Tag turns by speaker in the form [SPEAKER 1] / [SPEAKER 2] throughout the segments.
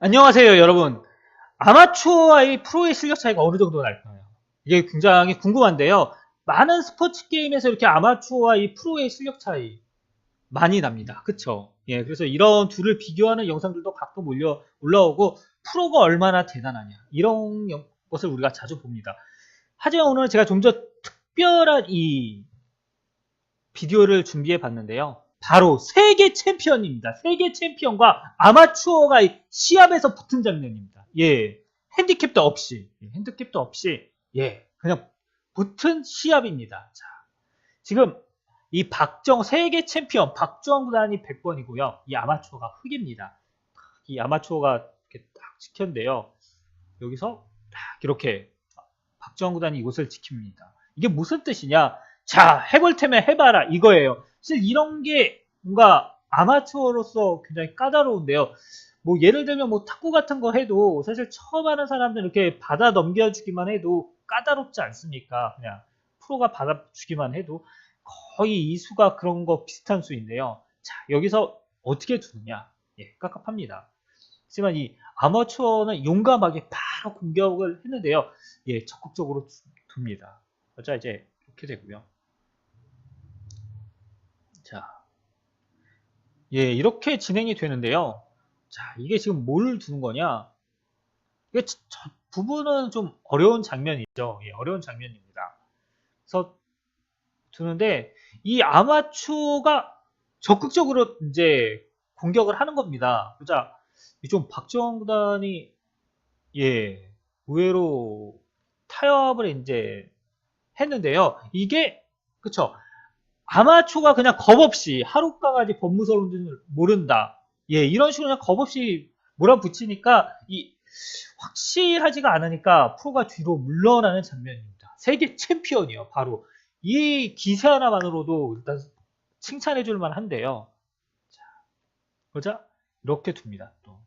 [SPEAKER 1] 안녕하세요, 여러분. 아마추어와의 프로의 실력 차이가 어느 정도 날까요? 이게 굉장히 궁금한데요. 많은 스포츠 게임에서 이렇게 아마추어와의 프로의 실력 차이 많이 납니다. 그쵸? 예, 그래서 이런 둘을 비교하는 영상들도 가끔 올려, 올라오고, 프로가 얼마나 대단하냐. 이런 영- 것을 우리가 자주 봅니다. 하지만 오늘 제가 좀 더 특별한 이 비디오를 준비해 봤는데요. 바로 세계 챔피언입니다. 세계 챔피언과 아마추어가 이 시합에서 붙은 장면입니다. 예. 핸디캡도 없이, 예, 핸디캡도 없이, 예, 그냥 붙은 시합입니다. 자, 지금 이 박정, 세계 챔피언 박정환 구단이 100번이고요. 이 아마추어가 흑입니다. 이 아마추어가 이렇게 딱 지켰는데요. 여기서 딱 이렇게 박정환 구단이 이곳을 지킵니다. 이게 무슨 뜻이냐? 자, 해볼 테면 해봐라 이거예요. 사실 이런 게 뭔가 아마추어로서 굉장히 까다로운데요. 뭐 예를 들면 뭐 탁구 같은 거 해도 사실 처음 하는 사람들 이렇게 받아 넘겨주기만 해도 까다롭지 않습니까? 그냥 프로가 받아주기만 해도 거의 이 수가 그런 거 비슷한 수인데요. 자, 여기서 어떻게 두느냐? 예, 깝깝합니다. 하지만 이 아마추어는 용감하게 바로 공격을 했는데요. 예, 적극적으로 두- 둡니다. 자, 이제 이렇게 되고요. 자, 예, 이렇게 진행이 되는데요. 자, 이게 지금 뭘 두는 거냐? 이게 저, 저 부분은 좀 어려운 장면이죠. 예, 어려운 장면입니다. 그래서 두는데 이 아마추어가 적극적으로 이제 공격을 하는 겁니다. 그자 좀 박정원 구단이 예 의외로 타협을 이제 했는데요. 이게 그쵸 아마추어가 그냥 겁 없이 하룻강아지 법무서운 줄 모른다. 예 이런 식으로 그냥 겁 없이 몰아붙이니까 이 확실하지가 않으니까 프로가 뒤로 물러나는 장면입니다. 세계 챔피언이요 바로 이 기세 하나만으로도 일단 칭찬해 줄 만한데요. 자, 보자. 이렇게 둡니다. 또.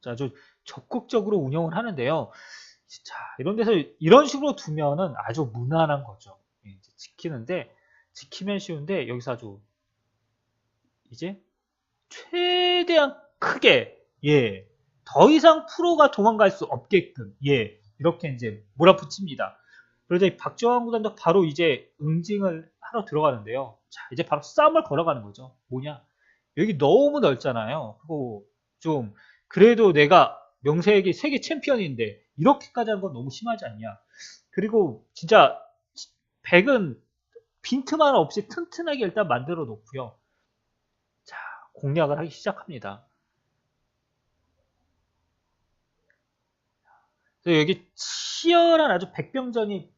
[SPEAKER 1] 자, 아주 적극적으로 운영을 하는데요. 자, 이런 데서 이런 식으로 두면은 아주 무난한 거죠. 예, 이제 지키는데, 지키면 쉬운데, 여기서 아주, 이제, 최대한 크게, 예, 더 이상 프로가 도망갈 수 없게끔, 예, 이렇게 이제 몰아붙입니다. 그러자 이 박정환 구단도 바로 이제 응징을 하러 들어가는데요. 자, 이제 바로 싸움을 걸어가는 거죠. 뭐냐? 여기 너무 넓잖아요. 그리고 좀 그래도 내가 명세에게 세계 챔피언인데 이렇게까지 하는 건 너무 심하지 않냐? 그리고 진짜 백은 빈틈 하나 없이 튼튼하게 일단 만들어 놓고요. 자, 공략을 하기 시작합니다. 여기 치열한 아주 백병전이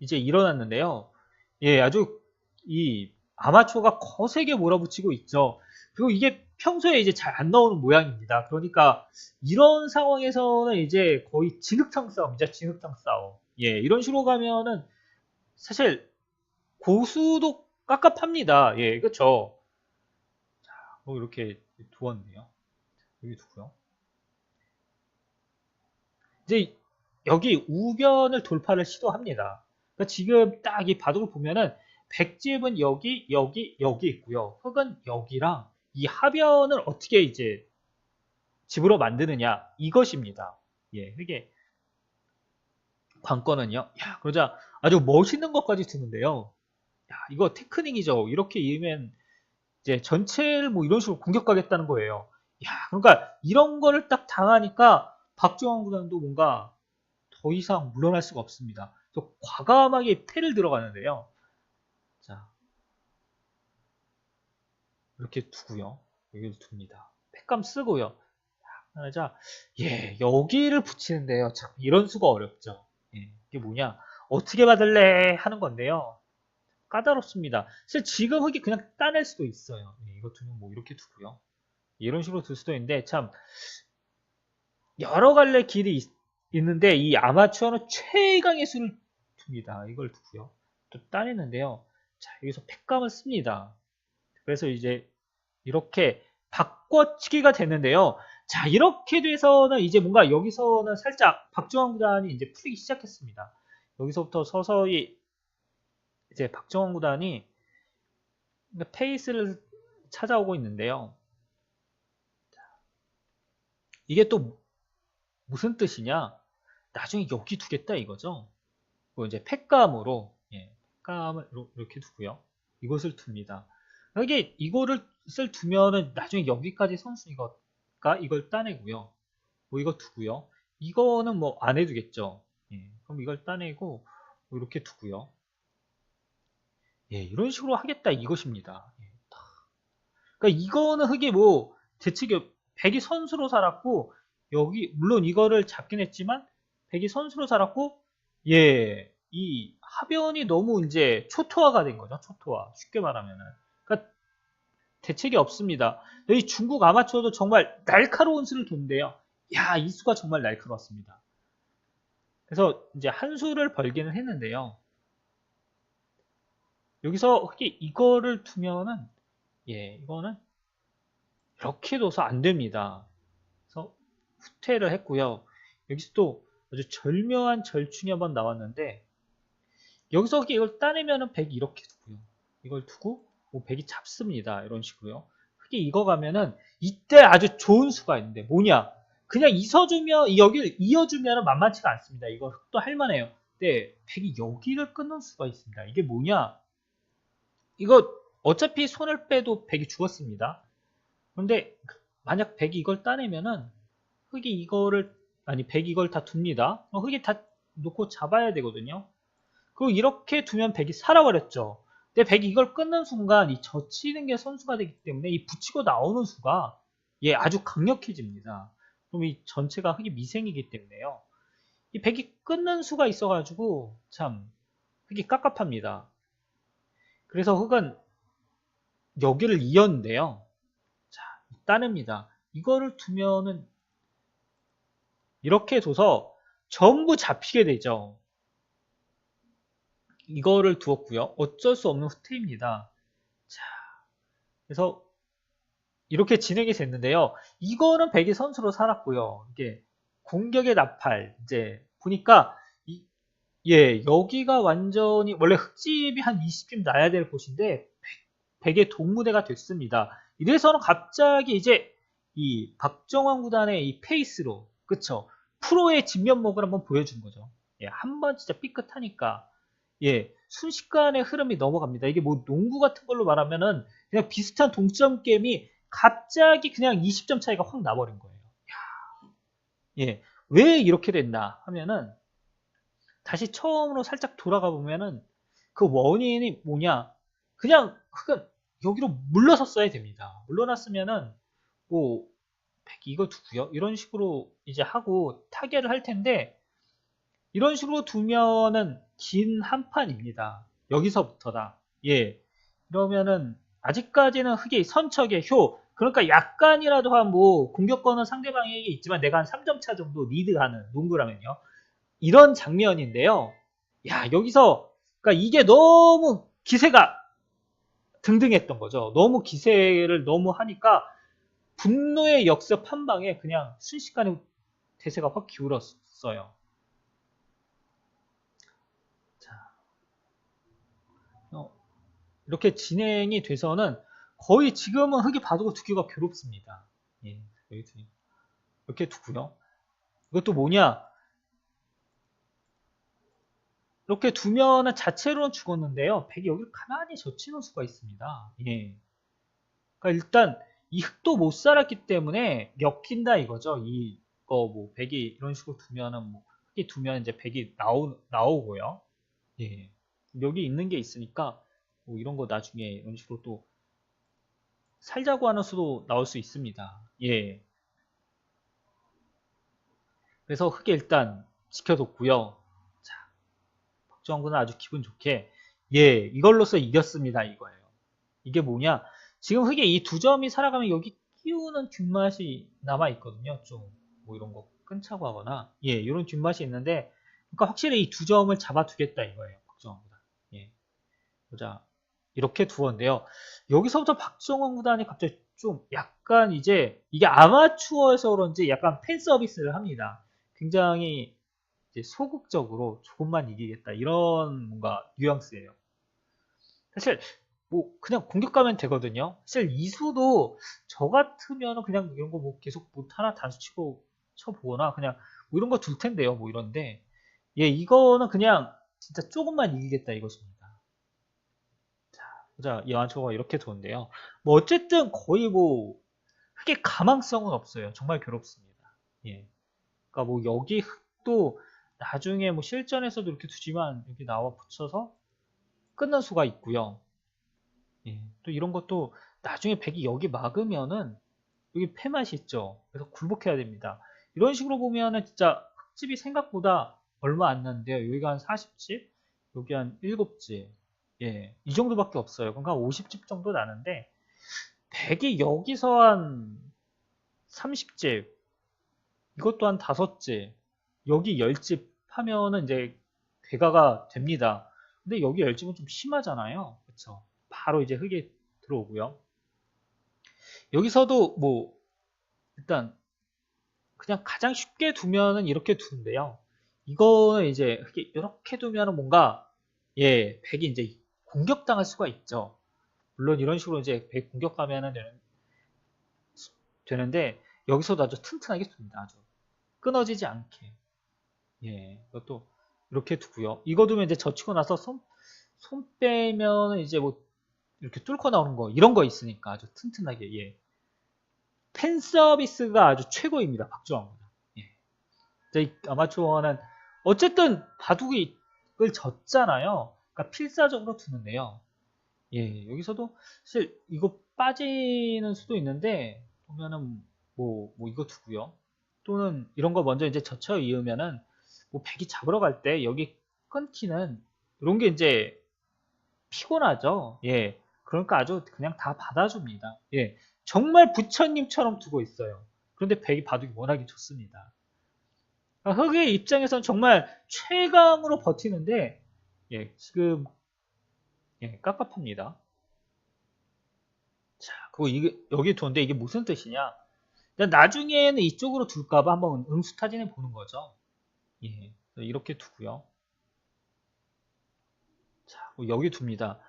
[SPEAKER 1] 이제 일어났는데요. 예, 아주 이 아마추어가 거세게 몰아붙이고 있죠. 그리고 이게 평소에 이제 잘 안 나오는 모양입니다. 그러니까 이런 상황에서는 이제 거의 진흙탕 싸움이죠. 진흙탕 싸움. 예, 이런 식으로 가면은 사실 고수도 깝깝합니다. 예, 그렇죠. 자, 뭐 이렇게 두었네요. 여기 두고요. 이제 여기 우변을 돌파를 시도합니다. 그러니까 지금 딱 이 바둑을 보면은 백집은 여기, 여기, 여기 있고요. 흑은 여기랑 이 하변을 어떻게 이제 집으로 만드느냐 이것입니다. 예, 이게 관건은요. 야, 그러자 아주 멋있는 것까지 드는데요. 야, 이거 테크닉이죠. 이렇게 이으면 이제 전체를 뭐 이런 식으로 공격하겠다는 거예요. 야, 그러니까 이런 거를 딱 당하니까 박정환 구단도 뭔가 더 이상 물러날 수가 없습니다. 또 과감하게 패를 들어가는데요. 자, 이렇게 두고요. 여기를 둡니다. 팩감 쓰고요. 자, 예, 여기를 붙이는데요. 참, 이런 수가 어렵죠. 예, 이게 뭐냐. 어떻게 받을래? 하는 건데요. 까다롭습니다. 사실 지금 흙이 그냥 따낼 수도 있어요. 예, 이거 두면 뭐 이렇게 두고요. 이런 식으로 둘 수도 있는데, 참, 여러 갈래 길이 있, 있는데, 이 아마추어는 최강의 수를 둡니다. 이걸 두고요. 또 따내는데요. 자, 여기서 팩감을 씁니다. 그래서 이제 이렇게 바꿔치기가 되는데요. 자, 이렇게 돼서는 이제 뭔가 여기서는 살짝 박정환 구단이 이제 풀리기 시작했습니다. 여기서부터 서서히 이제 박정환 구단이 페이스를 찾아오고 있는데요. 이게 또 무슨 뜻이냐? 나중에 여기 두겠다 이거죠. 그 이제 팩감으로 예, 팩감을 이렇게 두고요. 이것을 둡니다. 이게 이거를 쓸 두면은 나중에 여기까지 선수 이거가 이걸 따내고요. 뭐 이거 두고요. 이거는 뭐 안 해두겠죠. 예, 그럼 이걸 따내고 뭐 이렇게 두고요. 예, 이런 식으로 하겠다 이것입니다. 예, 탁. 그러니까 이거는 흙이 뭐 대책이 백이 선수로 살았고 여기 물론 이거를 잡긴 했지만 백이 선수로 살았고 예, 이 하변이 너무 이제 초토화가 된 거죠. 초토화. 쉽게 말하면은. 그러니까 대책이 없습니다. 여기 중국 아마추어도 정말 날카로운 수를 둔대요. 야, 이 수가 정말 날카로웠습니다. 그래서 이제 한 수를 벌기는 했는데요. 여기서 흑이 이거를 두면은 예, 이거는 이렇게 둬서 안 됩니다. 그래서 후퇴를 했고요. 여기서 또 아주 절묘한 절충이 한번 나왔는데 여기서 흑이 이걸 따내면은 백이 이렇게 두고요. 이걸 두고 뭐 백이 잡습니다. 이런 식으로요. 흑이 이거 가면은 이때 아주 좋은 수가 있는데 뭐냐? 그냥 이서주면 여기를 이어주면 만만치가 않습니다. 이거 흑도 할만해요. 근데 백이 여기를 끊는 수가 있습니다. 이게 뭐냐? 이거 어차피 손을 빼도 백이 죽었습니다. 그런데 만약 백이 이걸 따내면은 흑이 이거를 아니 백이 이걸 다 둡니다. 어, 흑이 다 놓고 잡아야 되거든요. 그리고 이렇게 두면 백이 살아버렸죠. 근데 백이 이걸 끊는 순간 이 젖히는 게 선수가 되기 때문에 이 붙이고 나오는 수가 예 아주 강력해집니다. 그럼 이 전체가 흑이 미생이기 때문에요. 이 백이 끊는 수가 있어가지고 참 흑이 깝깝합니다. 그래서 흑은 여기를 이었는데요. 자, 따냅니다. 이거를 두면은 이렇게 둬서 전부 잡히게 되죠. 이거를 두었고요. 어쩔 수 없는 후퇴입니다. 자, 그래서 이렇게 진행이 됐는데요. 이거는 백이 선수로 살았고요. 이게 공격의 나팔 이제 보니까 이, 예 여기가 완전히 원래 흙집이 한 20쯤 나야 될 곳인데 백, 의 동무대가 됐습니다. 이래서는 갑자기 이제 이 박정환 구단의 이 페이스로 그쵸 프로의 진면목을 한번 보여준 거죠. 예, 한 번 진짜 삐끗하니까 예 순식간에 흐름이 넘어갑니다. 이게 뭐 농구 같은 걸로 말하면은 그냥 비슷한 동점 게임이 갑자기 그냥 20점 차이가 확 나버린 거예요. 예, 왜 이렇게 됐나 하면은 다시 처음으로 살짝 돌아가 보면은 그 원인이 뭐냐? 그냥 흑은 여기로 물러섰어야 됩니다. 물러났으면은 뭐 이거 두고요. 이런 식으로 이제 하고 타결을 할 텐데 이런 식으로 두면은 긴 한판입니다. 여기서부터다. 예. 그러면은 아직까지는 흑이 선척의 효 그러니까 약간이라도 한 뭐 공격권은 상대방에게 있지만 내가 한 3점 차 정도 리드하는 농구라면요. 이런 장면인데요. 야, 여기서 그러니까 이게 너무 기세가 등등했던 거죠. 너무 기세를 너무 하니까 분노의 역습 한 방에 그냥 순식간에 대세가 확 기울었어요. 자, 어, 이렇게 진행이 돼서는 거의 지금은 흙이 바둑을 두기가 괴롭습니다. 예, 이렇게 두고요. 이것도 뭐냐? 이렇게 두 면은 자체로는 죽었는데요. 백이 여기를 가만히 젖히는 수가 있습니다. 예. 그러니까 일단 이 흙도 못 살았기 때문에 엮인다 이거죠. 이거 뭐 백이 이런 식으로 두면은 뭐 흙이 두면 이제 백이 나오 나오고요. 예. 여기 있는 게 있으니까 뭐 이런 거 나중에 이런 식으로 또 살자고 하는 수도 나올 수 있습니다. 예. 그래서 흙에 일단 지켜뒀고요. 자, 박정훈은 아주 기분 좋게 예, 이걸로써 이겼습니다. 이거예요. 이게 뭐냐? 지금 흙에 이 두 점이 살아가면 여기 끼우는 균맛이 남아 있거든요. 좀 뭐 이런 거 끊자고 하거나 예, 이런 균맛이 있는데 그러니까 확실히 이 두 점을 잡아두겠다 이거예요. 박정훈보다. 예. 보자. 이렇게 두었는데요. 여기서부터 박정원 구단이 갑자기 좀 약간 이제 이게 아마추어에서 그런지 약간 팬 서비스를 합니다. 굉장히 소극적으로 조금만 이기겠다 이런 뭔가 뉘앙스예요. 사실 뭐 그냥 공격 가면 되거든요. 사실 이수도 저 같으면 그냥 이런 거 뭐 계속 못 하나 단수 치고 쳐보거나 그냥 뭐 이런 거 둘 텐데요. 뭐 이런데 예 이거는 그냥 진짜 조금만 이기겠다 이것입니다. 자 보자 이완초가 이렇게 좋은데요. 뭐 어쨌든 거의 뭐 크게 가망성은 없어요. 정말 괴롭습니다. 예. 그러니까 뭐 여기 흑도 나중에 뭐 실전에서도 이렇게 두지만 여기 나와 붙여서 끊는 수가 있고요. 예, 또 이런 것도 나중에 백이 여기 막으면은 여기 패맛이 있죠. 그래서 굴복해야 됩니다. 이런 식으로 보면은 진짜 흑집이 생각보다 얼마 안 나는데요. 여기가 한 40집, 여기 한 7집. 예, 이 정도밖에 없어요. 그러니까 50집 정도 나는데 백이 여기서 한 30집, 이것도 한 5집, 여기 10집 하면은 이제 괴가가 됩니다. 근데 여기 10집은 좀 심하잖아요. 그쵸? 바로 이제 흙이 들어오고요. 여기서도 뭐 일단 그냥 가장 쉽게 두면은 이렇게 두는데요. 이거는 이제 흙이 이렇게 두면은 뭔가 예, 백이 이제 공격당할 수가 있죠. 물론 이런 식으로 이제 백 공격하면은 되는, 되는데 여기서도 아주 튼튼하게 둡니다. 아주 끊어지지 않게. 예, 이것도 이렇게 두고요. 이거 두면 이제 젖히고 나서 손, 손 빼면 이제 뭐 이렇게 뚫고 나오는 거 이런 거 있으니까 아주 튼튼하게 예. 팬 서비스가 아주 최고입니다. 박주왕보다. 예. 이 아마추어는 어쨌든 바둑을 졌잖아요. 그러니까 필사적으로 두는데요. 예, 여기서도 사실 이거 빠지는 수도 있는데 보면은 뭐, 뭐 이거 두고요. 또는 이런 거 먼저 이제 젖혀 이으면은 뭐 백이 잡으러 갈 때 여기 끊기는 이런 게 이제 피곤하죠. 예. 그러니까 아주 그냥 다 받아줍니다. 예. 정말 부처님처럼 두고 있어요. 그런데 백이 바둑이 워낙에 좋습니다. 그러니까 흑의 입장에서는 정말 최강으로 버티는데 예, 지금 예, 깝깝합니다. 자, 그리고 이게 여기 두는데 이게 무슨 뜻이냐? 나중에는 이쪽으로 둘까봐 한번 응수타진해 보는 거죠. 예, 이렇게 두고요. 자, 여기 둡니다.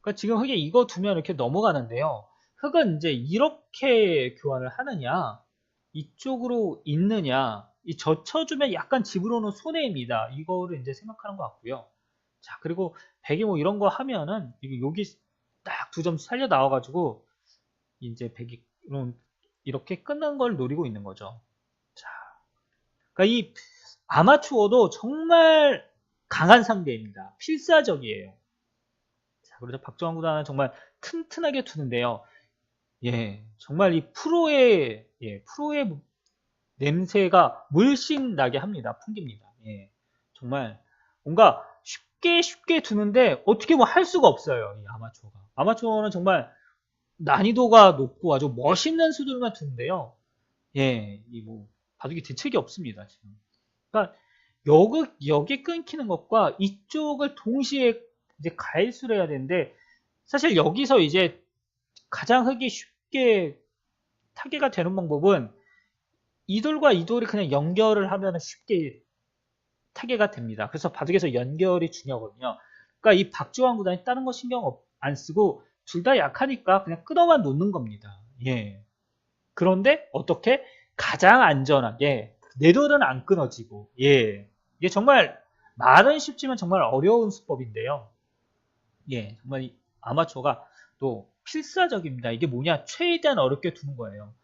[SPEAKER 1] 그러니까 지금 흙에 이거 두면 이렇게 넘어가는데요. 흙은 이제 이렇게 교환을 하느냐, 이쪽으로 있느냐, 이 젖혀주면 약간 집으로는 손해입니다. 이거를 이제 생각하는 것 같고요. 자, 그리고 백이 뭐 이런 거 하면은, 여기 딱 두 점 살려 나와가지고, 이제 백이 이렇게 끝난 걸 노리고 있는 거죠. 자, 그러니까 이 아마추어도 정말 강한 상대입니다. 필사적이에요. 자, 그래서 박정환 구단은 정말 튼튼하게 두는데요. 예, 정말 이 프로의 예, 프로의 냄새가 물씬 나게 합니다. 풍깁니다. 예, 정말 뭔가 쉽게 쉽게 두는데 어떻게 뭐 할 수가 없어요. 이 아마추어가. 아마추어는 정말 난이도가 높고 아주 멋있는 수들만 두는데요. 예, 이뭐 바둑이 대책이 없습니다. 지금. 그러니까 여기, 여기 끊기는 것과 이쪽을 동시에 이제 가일수를 해야 되는데 사실 여기서 이제 가장 흙이 쉽게 타개가 되는 방법은 이 돌과 이 돌이 그냥 연결을 하면 쉽게 타개가 됩니다. 그래서 바둑에서 연결이 중요하거든요. 그러니까 이 박주환 구단이 다른 거 신경 안 쓰고 둘 다 약하니까 그냥 끊어만 놓는 겁니다. 예. 그런데 어떻게 가장 안전하게 내 돌은 안 끊어지고 예. 이게 정말 말은 쉽지만 정말 어려운 수법인데요. 예, 정말 아마추어가 또 필사적입니다. 이게 뭐냐? 최대한 어렵게 두는 거예요.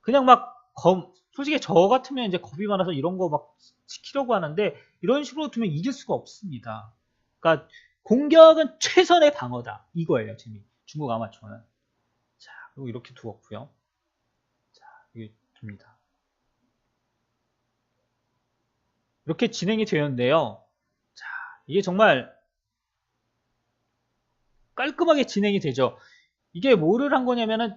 [SPEAKER 1] 그냥 막 검, 솔직히 저 같으면 이제 겁이 많아서 이런 거 막 지키려고 하는데 이런 식으로 두면 이길 수가 없습니다. 그러니까 공격은 최선의 방어다. 이거예요, 재미. 중국 아마추어는. 자, 그리고 이렇게 두었고요. 자, 이게 둡니다. 이렇게 진행이 되었는데요. 자, 이게 정말 깔끔하게 진행이 되죠. 이게 뭐를 한 거냐면은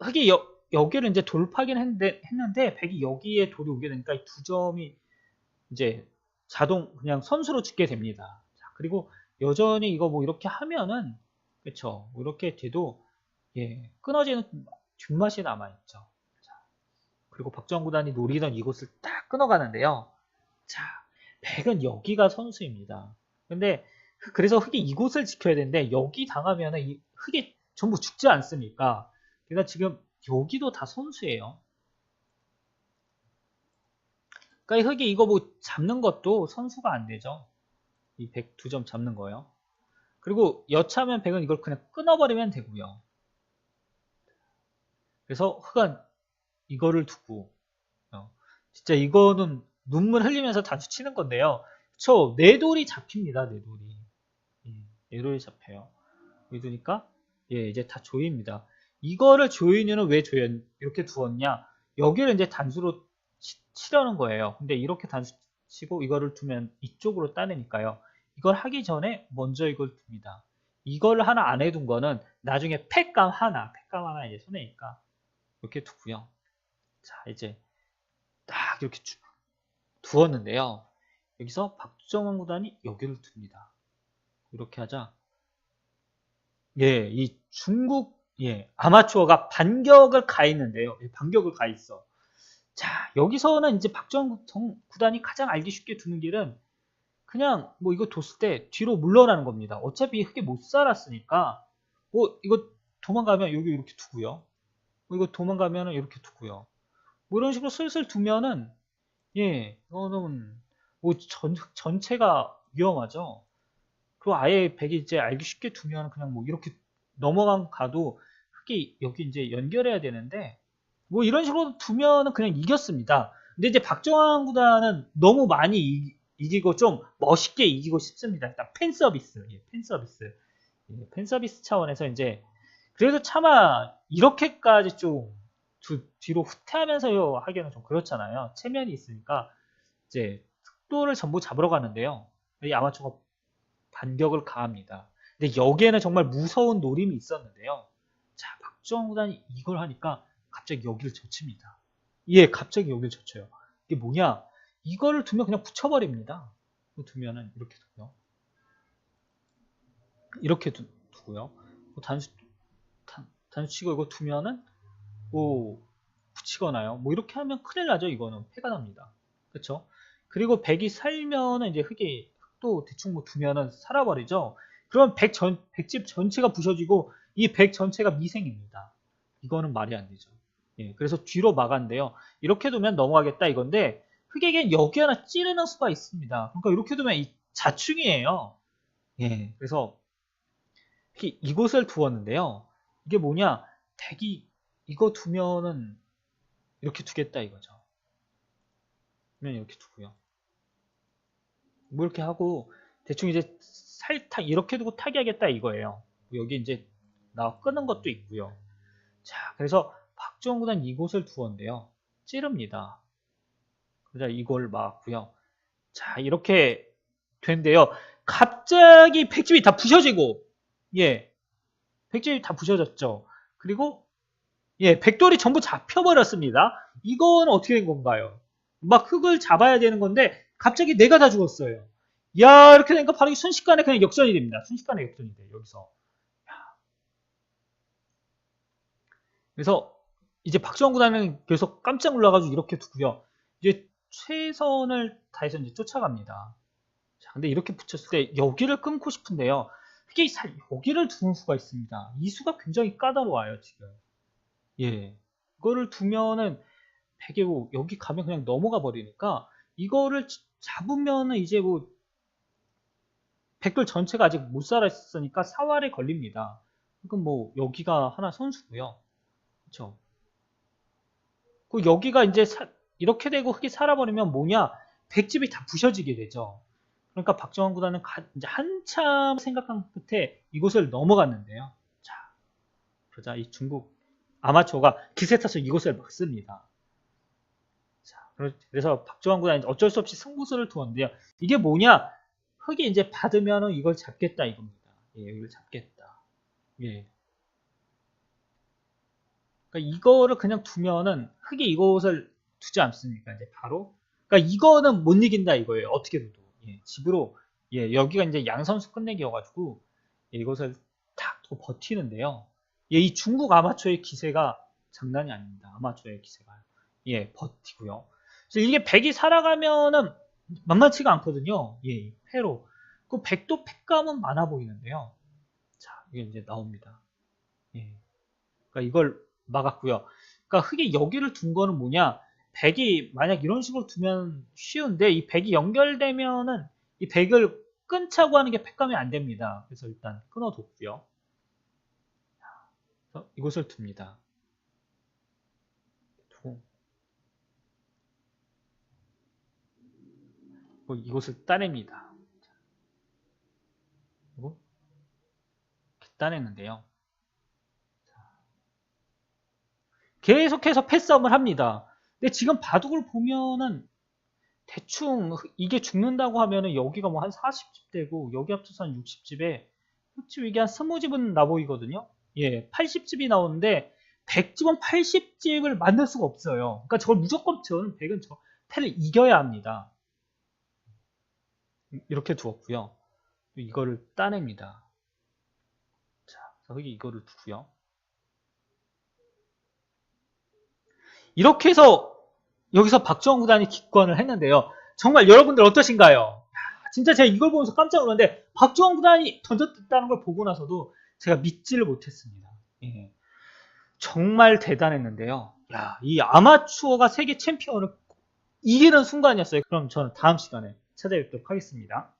[SPEAKER 1] 흑이 여, 여기를 이제 돌파긴 했는데, 했는데 백이 여기에 돌이 오게 되니까 이두 점이 이제 자동 그냥 선수로 찍게 됩니다. 자, 그리고 여전히 이거 뭐 이렇게 하면은 그쵸 이렇게 돼도 예 끊어지는 뒷맛이 남아 있죠. 자, 그리고 박정 구단이 노리던 이곳을 딱 끊어가는데요. 자, 백은 여기가 선수입니다. 근데 그래서 흑이 이곳을 지켜야 되는데 여기 당하면은 이 흑이 전부 죽지 않습니까? 그러니까 지금 여기도 다 선수예요. 그러니까 이 흑이 이거 뭐 잡는 것도 선수가 안 되죠. 이 102점 잡는 거요. 그리고 여차하면 100은 이걸 그냥 끊어버리면 되고요. 그래서 흑은 이거를 두고 어, 진짜 이거는 눈물 흘리면서 단수 치는 건데요. 그쵸? 내돌이 잡힙니다. 내돌이. 예, 내돌이 잡혀요. 이러니까 예, 이제 다 조이입니다. 이거를 조이는 왜 조였 이렇게 두었냐? 여기를 이제 단수로 치, 치려는 거예요. 근데 이렇게 단수 치고 이거를 두면 이쪽으로 따내니까요. 이걸 하기 전에 먼저 이걸 둡니다. 이걸 하나 안 해둔 거는 나중에 팩감 하나, 팩감 하나 이제 손해니까 이렇게 두고요. 자, 이제 딱 이렇게 주, 두었는데요. 여기서 박정원 구단이 여기를 둡니다. 이렇게 하자. 예, 이 중국 예, 아마추어가 반격을 가했는데요. 예, 반격을 가했어. 자, 여기서는 이제 박정원 구단이 가장 알기 쉽게 두는 길은 그냥 뭐 이거 뒀을 때 뒤로 물러나는 겁니다. 어차피 흑게 못 살았으니까 뭐 이거 도망가면 여기 이렇게 두고요. 뭐 이거 도망가면 이렇게 두고요. 뭐 이런 식으로 슬슬 두면은 예, 이거는 뭐 전, 전체가 위험하죠. 그리고 아예 백이 이제 알기 쉽게 두면 그냥 뭐 이렇게 넘어간 가도 흑이 여기 이제 연결해야 되는데 뭐 이런 식으로 두면은 그냥 이겼습니다. 근데 이제 박정환 구단은 너무 많이 이, 이 기고 좀 멋있게 이기고 싶습니다. 일단 팬 서비스, 예, 팬 서비스, 예, 팬 서비스 차원에서 이제 그래도 차마 이렇게까지 좀 두, 뒤로 후퇴하면서 하기에는 좀 그렇잖아요. 체면이 있으니까 이제 특도를 전부 잡으러 가는데요. 이 아마추어가 반격을 가합니다. 근데 여기에는 정말 무서운 노림이 있었는데요. 자, 박주원 구단이 이걸 하니까 갑자기 여기를 젖힙니다. 예, 갑자기 여기를 젖혀요. 이게 뭐냐? 이거를 두면 그냥 붙여버립니다. 두면은 이렇게 두고요. 이렇게 두, 고요 단수, 단, 단수 치고 이거 두면은 뭐 붙이거나요. 뭐 이렇게 하면 큰일 나죠. 이거는 폐가 납니다. 그렇죠? 그리고 백이 살면은 이제 흙이 흙도 대충 뭐 두면은 살아버리죠. 그럼 백 전, 백집 전체가 부셔지고 이백 전체가 미생입니다. 이거는 말이 안 되죠. 예, 그래서 뒤로 막았는데요. 이렇게 두면 넘어가겠다 이건데 흑에겐 여기 하나 찌르는 수가 있습니다. 그러니까 이렇게 두면 이 자충이에요. 예, 그래서 이곳을 두었는데요. 이게 뭐냐? 백이 이거 두면은 이렇게 두겠다 이거죠. 그러면 이렇게 두고요. 뭐 이렇게 하고 대충 이제 살짝 이렇게 두고 타기하겠다 이거예요. 여기 이제 나 끄는 것도 있고요. 자, 그래서 박지원 구단 이곳을 두었는데요. 찌릅니다. 그래서 이걸 막고요. 자, 이렇게 된대요. 갑자기 백집이 다 부셔지고, 예, 백집이 다 부셔졌죠. 그리고 예, 백돌이 전부 잡혀버렸습니다. 이건 어떻게 된 건가요? 막 흙을 잡아야 되는 건데 갑자기 내가 다 죽었어요. 야 이렇게 되니까 바로 순식간에 그냥 역전이 됩니다. 순식간에 역전이 돼요. 여기서. 그래서 이제 박수원 구단은 계속 깜짝 놀라가지고 이렇게 두고요. 이제 최선을 다해서 이제 쫓아갑니다. 자, 근데 이렇게 붙였을 때 여기를 끊고 싶은데요. 이게 여기를 두는 수가 있습니다. 이 수가 굉장히 까다로워요, 지금. 예. 이거를 두면은 베개고 여기 가면 그냥 넘어가 버리니까 이거를 잡으면은 이제 뭐 백돌 전체가 아직 못 살았으니까 사활에 걸립니다. 그럼 뭐 여기가 하나 선수고요. 그렇죠? 그 여기가 이제 사, 이렇게 되고 흙이 살아버리면 뭐냐? 백집이 다 부셔지게 되죠. 그러니까 박정환 구단은 가, 이제 한참 생각한 끝에 이곳을 넘어갔는데요. 자, 그러자 이 중국 아마추어가 기세 타서 이곳을 막습니다. 자, 그래서 박정환 구단이 어쩔 수 없이 승부수를 두었는데요. 이게 뭐냐? 흙이 이제 받으면 이걸 잡겠다 이겁니다. 예, 이걸 잡겠다. 예. 그러니까 이거를 그냥 두면은 흙이 이곳을 두지 않습니까? 이제 바로. 그러니까 이거는 못 이긴다 이거예요. 어떻게 둬도. 예, 집으로 예, 여기가 이제 양선수 끝내기여가지고 예, 이것을 탁 버티는데요. 예, 이 중국 아마추어의 기세가 장난이 아닙니다. 아마추어의 기세가. 예, 버티고요. 이게 100이 살아가면은 만만치가 않거든요. 예, 패로. 그 백도 팩감은 많아 보이는데요. 자, 이게 이제 나옵니다. 예. 그러니까 이걸 막았고요. 그러니까 흑이 여기를 둔 거는 뭐냐? 백이 만약 이런 식으로 두면 쉬운데 이 백이 연결되면은 이 백을 끊자고 하는 게 팩감이 안 됩니다. 그래서 일단 끊어뒀고요. 그래서 이곳을 둡니다. 두고 그리고 이곳을 따냅니다. 그리고 이렇게 따내는데요. 계속해서 패싸움을 합니다. 근데 지금 바둑을 보면은 대충 이게 죽는다고 하면은 여기가 뭐 한 40집 되고 여기 합쳐서 한 60집에 흑집 이게 한 20집은 나 보이거든요. 예, 80집이 나오는데 100집은 80집을 만들 수가 없어요. 그러니까 저걸 무조건 저는 100은 저 패를 이겨야 합니다. 이렇게 두었고요. 이거를 따냅니다. 자, 흑이 이거를 두고요. 이렇게 해서 여기서 박주원 구단이 기권을 했는데요. 정말 여러분들 어떠신가요? 야, 진짜 제가 이걸 보면서 깜짝 놀랐는데 박주원 구단이 던졌다는 걸 보고 나서도 제가 믿지를 못했습니다. 예. 정말 대단했는데요. 야, 이 아마추어가 세계 챔피언을 이기는 순간이었어요. 그럼 저는 다음 시간에 찾아뵙도록 하겠습니다.